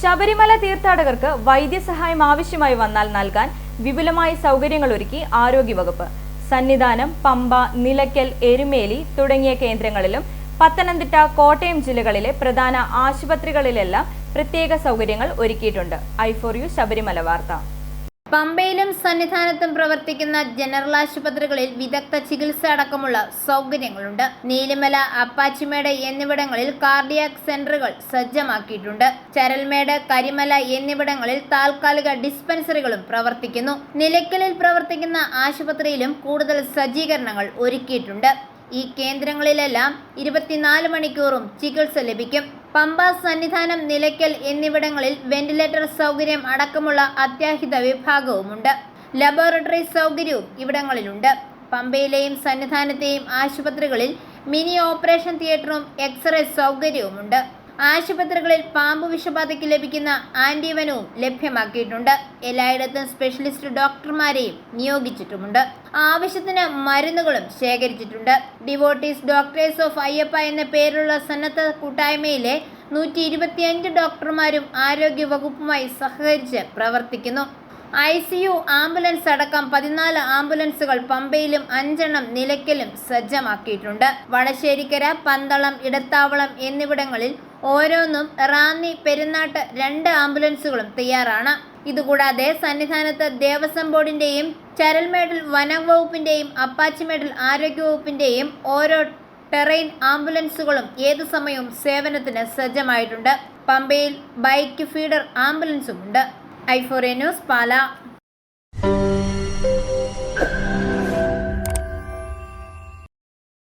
ശബരിമല തീർത്ഥാടകർക്ക് വൈദ്യസഹായം ആവശ്യമായി വന്നാൽ നൽകാൻ വിപുലമായ സൗകര്യങ്ങൾ ഒരുക്കി ആരോഗ്യവകുപ്പ്. സന്നിധാനം പമ്പ നിലയ്ക്കൽ എരുമേലി തുടങ്ങിയ കേന്ദ്രങ്ങളിലും പത്തനംതിട്ട കോട്ടയം ജില്ലകളിലെ പ്രധാന ആശുപത്രികളിലെല്ലാം പ്രത്യേക സൗകര്യങ്ങൾ ഒരുക്കിയിട്ടുണ്ട്. ഐ ഫോർ യു ശബരിമല വാർത്ത. പമ്പയിലും സന്നിധാനത്തും പ്രവർത്തിക്കുന്ന ജനറൽ ആശുപത്രികളിൽ വിദഗ്ധ ചികിത്സ അടക്കമുള്ള സൗകര്യങ്ങളുണ്ട്. നീലിമല അപ്പാച്ചിമേട് എന്നിവിടങ്ങളിൽ കാർഡിയാക് സെന്ററുകൾ സജ്ജമാക്കിയിട്ടുണ്ട്. ചരൽമേട് കരിമല എന്നിവിടങ്ങളിൽ താൽക്കാലിക ഡിസ്പെൻസറികളും പ്രവർത്തിക്കുന്നു. നിലയ്ക്കലിൽ പ്രവർത്തിക്കുന്ന ആശുപത്രിയിലും കൂടുതൽ സജ്ജീകരണങ്ങൾ ഒരുക്കിയിട്ടുണ്ട്. ഈ കേന്ദ്രങ്ങളിലെല്ലാം ഇരുപത്തിനാല് മണിക്കൂറും ചികിത്സ ലഭിക്കും. പമ്പ സന്നിധാനം നിലയ്ക്കൽ എന്നിവിടങ്ങളിൽ വെന്റിലേറ്റർ സൗകര്യം അടക്കമുള്ള അത്യാഹിത വിഭാഗവുമുണ്ട്. ലബോറട്ടറി സൗകര്യവും ഇവിടങ്ങളിലുണ്ട്. പമ്പയിലെയും സന്നിധാനത്തെയും ആശുപത്രികളിൽ മിനി ഓപ്പറേഷൻ തിയേറ്ററും എക്സ്റേ സൗകര്യവുമുണ്ട്. ആശുപത്രികളിൽ പാമ്പ് വിഷബാധയ്ക്ക് ലഭിക്കുന്ന ആന്റിവനവും ലഭ്യമാക്കിയിട്ടുണ്ട്. എല്ലായിടത്തും സ്പെഷ്യലിസ്റ്റ് ഡോക്ടർമാരെയും നിയോഗിച്ചിട്ടുമുണ്ട്. ആവശ്യത്തിന് മരുന്നുകളും ശേഖരിച്ചിട്ടുണ്ട്. ഡിവോട്ടീസ് ഡോക്ടേഴ്സ് ഓഫ് അയ്യപ്പ എന്ന പേരുള്ള സന്നദ്ധ കൂട്ടായ്മയിലെ നൂറ്റി ഇരുപത്തിയഞ്ച് ഡോക്ടർമാരും ആരോഗ്യ വകുപ്പുമായി സഹകരിച്ച് പ്രവർത്തിക്കുന്നു. ഐ സി യു ആംബുലൻസ് അടക്കം പതിനാല് ആംബുലൻസുകൾ പമ്പയിലും അഞ്ചെണ്ണം നിലയ്ക്കലും സജ്ജമാക്കിയിട്ടുണ്ട്. വടശ്ശേരിക്കര പന്തളം ഇടത്താവളം എന്നിവിടങ്ങളിൽ ഓരോന്നും റാന്നി പെരുന്നാട്ട് രണ്ട് ആംബുലൻസുകളും തയ്യാറാണ്. ഇതുകൂടാതെ സന്നിധാനത്ത് ദേവസ്വം ബോർഡിന്റെയും ചരൽമേഡൽ വനം വകുപ്പിന്റെയും അപ്പാച്ചിമേടിൽ ആരോഗ്യവകുപ്പിന്റെയും ഓരോ ടെറൈൻ ആംബുലൻസുകളും ഏതു സമയവും സേവനത്തിന് സജ്ജമായിട്ടുണ്ട്. പമ്പയിൽ ബൈക്ക് ഫീഡർ ആംബുലൻസും ഉണ്ട് ഐഫോറിയ ന്യൂസ് പാല.